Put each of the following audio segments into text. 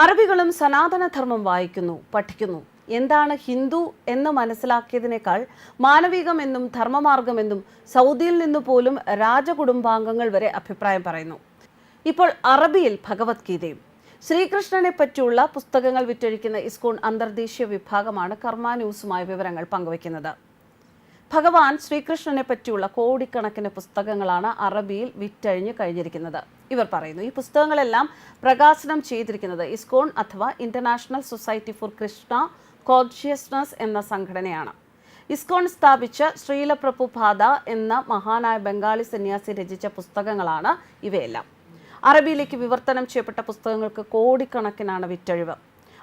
അറബികളും സനാതനധർമ്മം വായിക്കുന്നു പഠിക്കുന്നു. എന്താണ് ഹിന്ദു എന്ന് മനസ്സിലാക്കിയതിനേക്കാൾ മാനവികമെന്നും ധർമ്മമാർഗമെന്നും സൗദിയിൽ നിന്ന് പോലും രാജകുടുംബാംഗങ്ങൾ വരെ അഭിപ്രായം പറയുന്നു. ഇപ്പോൾ അറബിയിൽ ഭഗവത്ഗീതയും ശ്രീകൃഷ്ണനെ പറ്റിയുള്ള പുസ്തകങ്ങൾ വിറ്റഴിക്കുന്ന ഇസ്കോൺ അന്തർദേശീയ വിഭാഗമാണ് കർമ്മ ന്യൂസുമായി വിവരങ്ങൾ പങ്കുവയ്ക്കുന്നത്. ഭഗവാൻ ശ്രീകൃഷ്ണനെ പറ്റിയുള്ള കോടിക്കണക്കിന് പുസ്തകങ്ങളാണ് അറബിയിൽ വിറ്റഴിഞ്ഞു കഴിഞ്ഞിരിക്കുന്നത്. ഇവർ പറയുന്നു ഈ പുസ്തകങ്ങളെല്ലാം പ്രകാശനം ചെയ്തിരിക്കുന്നത് ഇസ്കോൺ അഥവാ international society for Krishna consciousness എന്ന സംഘടനയാണ്. ഇസ്കോൺ സ്ഥാപിച്ച ശ്രീല പ്രഭുപാദ എന്ന മഹാനായ ബംഗാളി സന്യാസി രചിച്ച പുസ്തകങ്ങളാണ് ഇവയെല്ലാം. അറബിയിലേക്ക് വിവർത്തനം ചെയ്യപ്പെട്ട പുസ്തകങ്ങൾക്ക് കോടിക്കണക്കിനാണ് വിറ്റഴിവ്.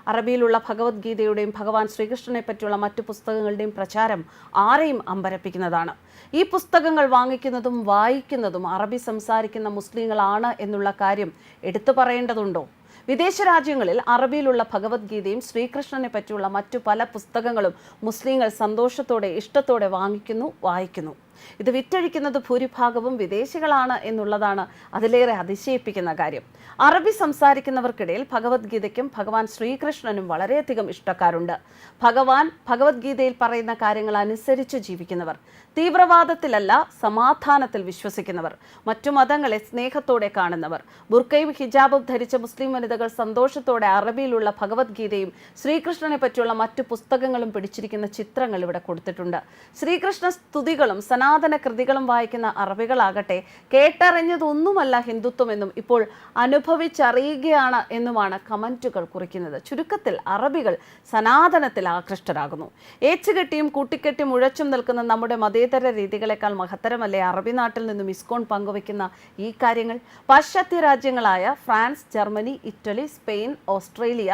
അറബിയിലുള്ള ഭഗവത്ഗീതയുടെയും ഭഗവാൻ ശ്രീകൃഷ്ണനെ പറ്റിയുള്ള മറ്റു പുസ്തകങ്ങളുടെയും പ്രചാരം ആരെയും അമ്പരപ്പിക്കുന്നതാണ്. ഈ പുസ്തകങ്ങൾ വാങ്ങിക്കുന്നതും വായിക്കുന്നതും അറബി സംസാരിക്കുന്ന മുസ്ലിങ്ങളാണ് എന്നുള്ള കാര്യം എടുത്തു പറയേണ്ടതുണ്ടോ? വിദേശ രാജ്യങ്ങളിൽ അറബിയിലുള്ള ഭഗവത്ഗീതയും ശ്രീകൃഷ്ണനെ പറ്റിയുള്ള മറ്റു പല പുസ്തകങ്ങളും മുസ്ലിങ്ങൾ സന്തോഷത്തോടെ ഇഷ്ടത്തോടെ വാങ്ങിക്കുന്നു വായിക്കുന്നു. ഇത് വിറ്റഴിക്കുന്നത് ഭൂരിഭാഗവും വിദേശികളാണ് എന്നുള്ളതാണ് അതിലേറെ അതിശയിപ്പിക്കുന്ന കാര്യം. അറബി സംസാരിക്കുന്നവർക്കിടയിൽ ഭഗവത്ഗീതയ്ക്കും ഭഗവാൻ ശ്രീകൃഷ്ണനും വളരെയധികം ഇഷ്ടക്കാരുണ്ട്. ഭഗവാൻ ഭഗവത്ഗീതയിൽ പറയുന്ന കാര്യങ്ങൾ അനുസരിച്ച് ജീവിക്കുന്നവർ തീവ്രവാദത്തിലല്ല സമാധാനത്തിൽ വിശ്വസിക്കുന്നവർ മറ്റു മതങ്ങളെ സ്നേഹത്തോടെ കാണുന്നവർ ബുർക്കയും ഹിജാബും ധരിച്ച മുസ്ലിം വനിതകൾ സന്തോഷത്തോടെ അറബിയിലുള്ള ഭഗവത്ഗീതയും ശ്രീകൃഷ്ണനെ പറ്റിയുള്ള മറ്റു പുസ്തകങ്ങളും പിടിച്ചിരിക്കുന്ന ചിത്രങ്ങൾ ഇവിടെ കൊടുത്തിട്ടുണ്ട്. ശ്രീകൃഷ്ണ സ്തുതികളും സനാതന കൃതികളും വായിക്കുന്ന അറബികളാകട്ടെ കേട്ടറിഞ്ഞതൊന്നുമല്ല ഹിന്ദുത്വമെന്നും ഇപ്പോൾ അനുഭവിച്ചറിയുകയാണ് എന്നുമാണ് കമന്റുകൾ കുറിക്കുന്നത്. ചുരുക്കത്തിൽ അറബികൾ സനാതനത്തിൽ ആകൃഷ്ടരാകുന്നു. ഏച്ചുകെട്ടിയും കൂട്ടിക്കെട്ടിയും ഉഴച്ചും നിൽക്കുന്ന നമ്മുടെ മതേതര രീതികളെക്കാൾ മഹത്തരമല്ലേ അറബി നാട്ടിൽ നിന്നും ഇസ്കോൺ പങ്കുവയ്ക്കുന്ന ഈ കാര്യങ്ങൾ? പാശ്ചാത്യ രാജ്യങ്ങളായ France Germany Italy Spain Australia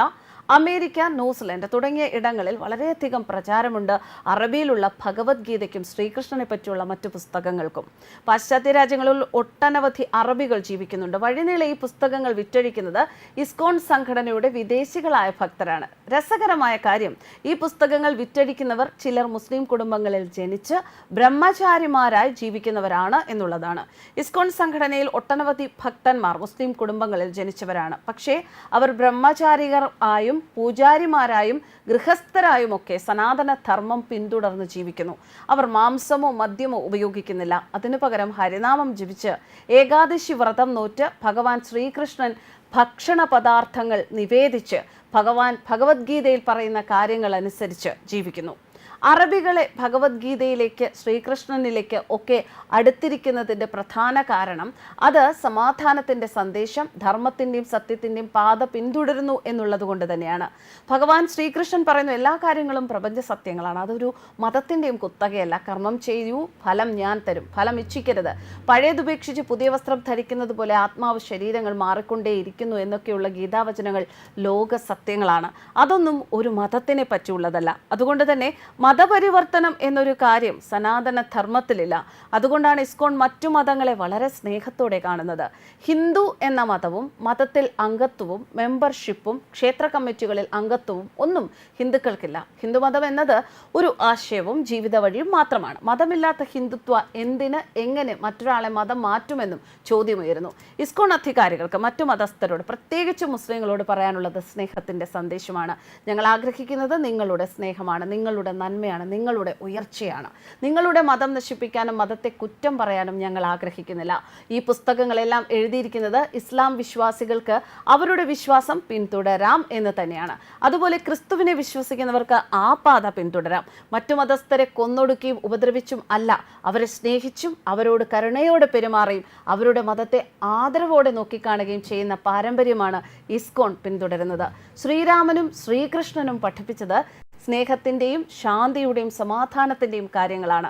America New Zealand തുടങ്ങിയ ഇടങ്ങളിൽ വളരെയധികം പ്രചാരമുണ്ട്. അറബിയിലുള്ള ഭഗവത്ഗീതയ്ക്കും ശ്രീകൃഷ്ണനെ പറ്റിയുള്ള മറ്റു പുസ്തകങ്ങൾക്കും. പാശ്ചാത്യ രാജ്യങ്ങളിൽ ഒട്ടനവധി അറബികൾ ജീവിക്കുന്നുണ്ട്. വഴിനീളെ ഈ പുസ്തകങ്ങൾ വിറ്റഴിക്കുന്നത് ഇസ്കോൺ സംഘടനയുടെ വിദേശികളായ ഭക്തരാണ്. രസകരമായ കാര്യം ഈ പുസ്തകങ്ങൾ വിറ്റഴിക്കുന്നവർ ചിലർ മുസ്ലിം കുടുംബങ്ങളിൽ ജനിച്ച് ബ്രഹ്മചാരിമാരായി ജീവിക്കുന്നവരാണ് എന്നുള്ളതാണ്. ഇസ്കോൺ സംഘടനയിൽ ഒട്ടനവധി ഭക്തന്മാർ മുസ്ലിം കുടുംബങ്ങളിൽ ജനിച്ചവരാണ്. പക്ഷേ അവർ ബ്രഹ്മചാരികർ ആയും പൂജാരിമാരായും ഗൃഹസ്ഥരായും ഒക്കെ സനാതന ധർമ്മം പിന്തുടർന്ന് ജീവിക്കുന്നു. അവർ മാംസമോ മദ്യമോ ഉപയോഗിക്കുന്നില്ല. അതിനു പകരം ഹരിനാമം ജപിച്ച് ഏകാദശി വ്രതം നോറ്റ് ഭഗവാൻ ശ്രീകൃഷ്ണൻ ഭക്ഷണ പദാർത്ഥങ്ങൾ നിവേദിച്ച് ഭഗവാൻ ഭഗവത്ഗീതയിൽ പറയുന്ന കാര്യങ്ങൾ അനുസരിച്ച് ജീവിക്കുന്നു. അറബികളെ ഭഗവത്ഗീതയിലേക്ക് ശ്രീകൃഷ്ണനിലേക്ക് ഒക്കെ അടുത്തിരിക്കുന്നതിന്റെ പ്രധാന കാരണം അത് സമാധാനത്തിന്റെ സന്ദേശം ധർമ്മത്തിന്റെയും സത്യത്തിന്റെയും പാത പിന്തുടരുന്നു എന്നുള്ളത് കൊണ്ട് തന്നെയാണ്. ഭഗവാൻ ശ്രീകൃഷ്ണൻ പറയുന്ന എല്ലാ കാര്യങ്ങളും പ്രപഞ്ച സത്യങ്ങളാണ്. അതൊരു മതത്തിന്റെയും കുത്തകയല്ല. കർമ്മം ചെയ്യൂ ഫലം ഞാൻ തരും. ഫലം ഇച്ഛിക്കരുത്. പഴയതുപേക്ഷിച്ച് പുതിയ വസ്ത്രം ധരിക്കുന്നത് പോലെ ആത്മാവ് ശരീരങ്ങൾ മാറിക്കൊണ്ടേയിരിക്കുന്നു എന്നൊക്കെയുള്ള ഗീതാവചനങ്ങൾ ലോക സത്യങ്ങളാണ്. അതൊന്നും ഒരു മതത്തിനെ പറ്റിയുള്ളതല്ല. അതുകൊണ്ട് തന്നെ മതപരിവർത്തനം എന്നൊരു കാര്യം സനാതന ധർമ്മത്തിലില്ല അതുകൊണ്ടാണ് ഇസ്കോൺ മറ്റു മതങ്ങളെ വളരെ സ്നേഹത്തോടെ കാണുന്നത്. ഹിന്ദു എന്ന മതവും മതത്തിൽ അംഗത്വവും മെമ്പർഷിപ്പും ക്ഷേത്ര കമ്മിറ്റികളിൽ അംഗത്വവും ഒന്നും ഹിന്ദുക്കൾക്കില്ല. ഹിന്ദുമതം എന്നത് ഒരു ആശയവും ജീവിത വഴിയും മാത്രമാണ്. മതമില്ലാത്ത ഹിന്ദുത്വ എന്തിന് എങ്ങനെ മറ്റൊരാളെ മതം മാറ്റുമെന്നും ചോദ്യമുയരുന്നു. ഇസ്കോൺ അധികാരികൾക്ക് മറ്റു മതസ്ഥരോട് പ്രത്യേകിച്ച് മുസ്ലിങ്ങളോട് പറയാനുള്ളത് സ്നേഹത്തിന്റെ സന്ദേശമാണ്. ഞങ്ങൾ ആഗ്രഹിക്കുന്നത് നിങ്ങളുടെ സ്നേഹമാണ് നിങ്ങളുടെ നന്മയാണ് നിങ്ങളുടെ ഉയർച്ചയാണ്. നിങ്ങളുടെ മതം നശിപ്പിക്കാനും മതത്തെ കുറ്റം പറയാനും ഞങ്ങൾ ആഗ്രഹിക്കുന്നില്ല. ഈ പുസ്തകങ്ങളെല്ലാം എഴുതിയിരിക്കുന്നത് ഇസ്ലാം വിശ്വാസികൾക്ക് അവരുടെ വിശ്വാസം പിന്തുടരാം എന്ന് തന്നെയാണ്. അതുപോലെ ക്രിസ്തുവിനെ വിശ്വസിക്കുന്നവർക്ക് ആ പാത പിന്തുടരാം. മറ്റു മതസ്ഥരെ കൊന്നൊടുക്കിയും ഉപദ്രവിച്ചും അല്ല അവരെ സ്നേഹിച്ചും അവരോട് കരുണയോടെ പെരുമാറിയും അവരുടെ മതത്തെ ആദരവോടെ നോക്കിക്കാണുകയും ചെയ്യുന്ന പാരമ്പര്യമാണ് ഇസ്കോൺ പിന്തുടരുന്നത്. ശ്രീരാമനും ശ്രീകൃഷ്ണനും പഠിപ്പിച്ചത് സ്നേഹത്തിന്റെയും ശാന്തിയുടെയും സമാധാനത്തിന്റെയും കാര്യങ്ങളാണ്.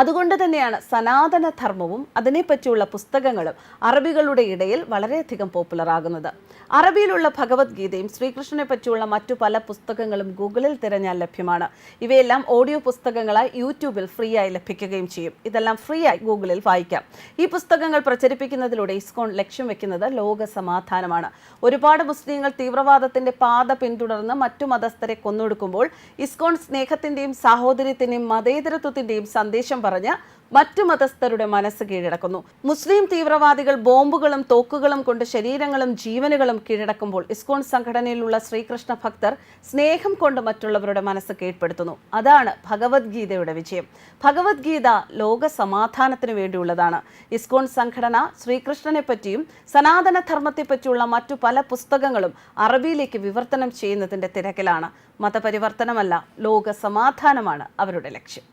അതുകൊണ്ട് തന്നെയാണ് സനാതന ധർമ്മവും അതിനെപ്പറ്റിയുള്ള പുസ്തകങ്ങളും അറബികളുടെ ഇടയിൽ വളരെയധികം പോപ്പുലർ ആകുന്നത്. അറബിയിലുള്ള ഭഗവത്ഗീതയും ശ്രീകൃഷ്ണനെ പറ്റിയുള്ള മറ്റു പല പുസ്തകങ്ങളും ഗൂഗിളിൽ തിരഞ്ഞാൽ ലഭ്യമാണ്. ഇവയെല്ലാം ഓഡിയോ പുസ്തകങ്ങളായി യൂട്യൂബിൽ ഫ്രീ ആയി ലഭിക്കുകയും ചെയ്യും. ഇതെല്ലാം ഫ്രീ ആയി ഗൂഗിളിൽ വായിക്കാം. ഈ പുസ്തകങ്ങൾ പ്രചരിപ്പിക്കുന്നതിലൂടെ ഇസ്കോൺ ലക്ഷ്യം വെക്കുന്നത് ലോക സമാധാനമാണ്. ഒരുപാട് മുസ്ലിങ്ങൾ തീവ്രവാദത്തിന്റെ പാത പിന്തുടർന്ന് മറ്റു മതസ്ഥരെ കൊന്നൊടുക്കുമ്പോൾ ഇസ്കോൺ സ്നേഹത്തിന്റെയും സാഹോദര്യത്തിന്റെയും മതേതരത്വത്തിന്റെയും സന്ദേശം പറഞ്ഞ് മറ്റു മതസ്ഥരുടെ മനസ്സ് കീഴടക്കുന്നു. മുസ്ലിം തീവ്രവാദികൾ ബോംബുകളും തോക്കുകളും കൊണ്ട് ശരീരങ്ങളും ജീവനുകളും കീഴടക്കുമ്പോൾ ഇസ്കോൺ സംഘടനയിലുള്ള ശ്രീകൃഷ്ണ ഭക്തർ സ്നേഹം കൊണ്ട് മറ്റുള്ളവരുടെ മനസ്സ് കീഴ്പ്പെടുത്തുന്നു. അതാണ് ഭഗവത്ഗീതയുടെ വിജയം. ഭഗവത്ഗീത ലോക സമാധാനത്തിന് വേണ്ടിയുള്ളതാണ്. ഇസ്കോൺ സംഘടന ശ്രീകൃഷ്ണനെ പറ്റിയും സനാതന ധർമ്മത്തെ പറ്റിയുള്ള മറ്റു പല പുസ്തകങ്ങളും അറബിയിലേക്ക് വിവർത്തനം ചെയ്യുന്നതിന്റെ തിരക്കിലാണ്. മതപരിവർത്തനമല്ല ലോക സമാധാനമാണ് അവരുടെ ലക്ഷ്യം.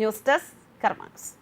News desk Karmax.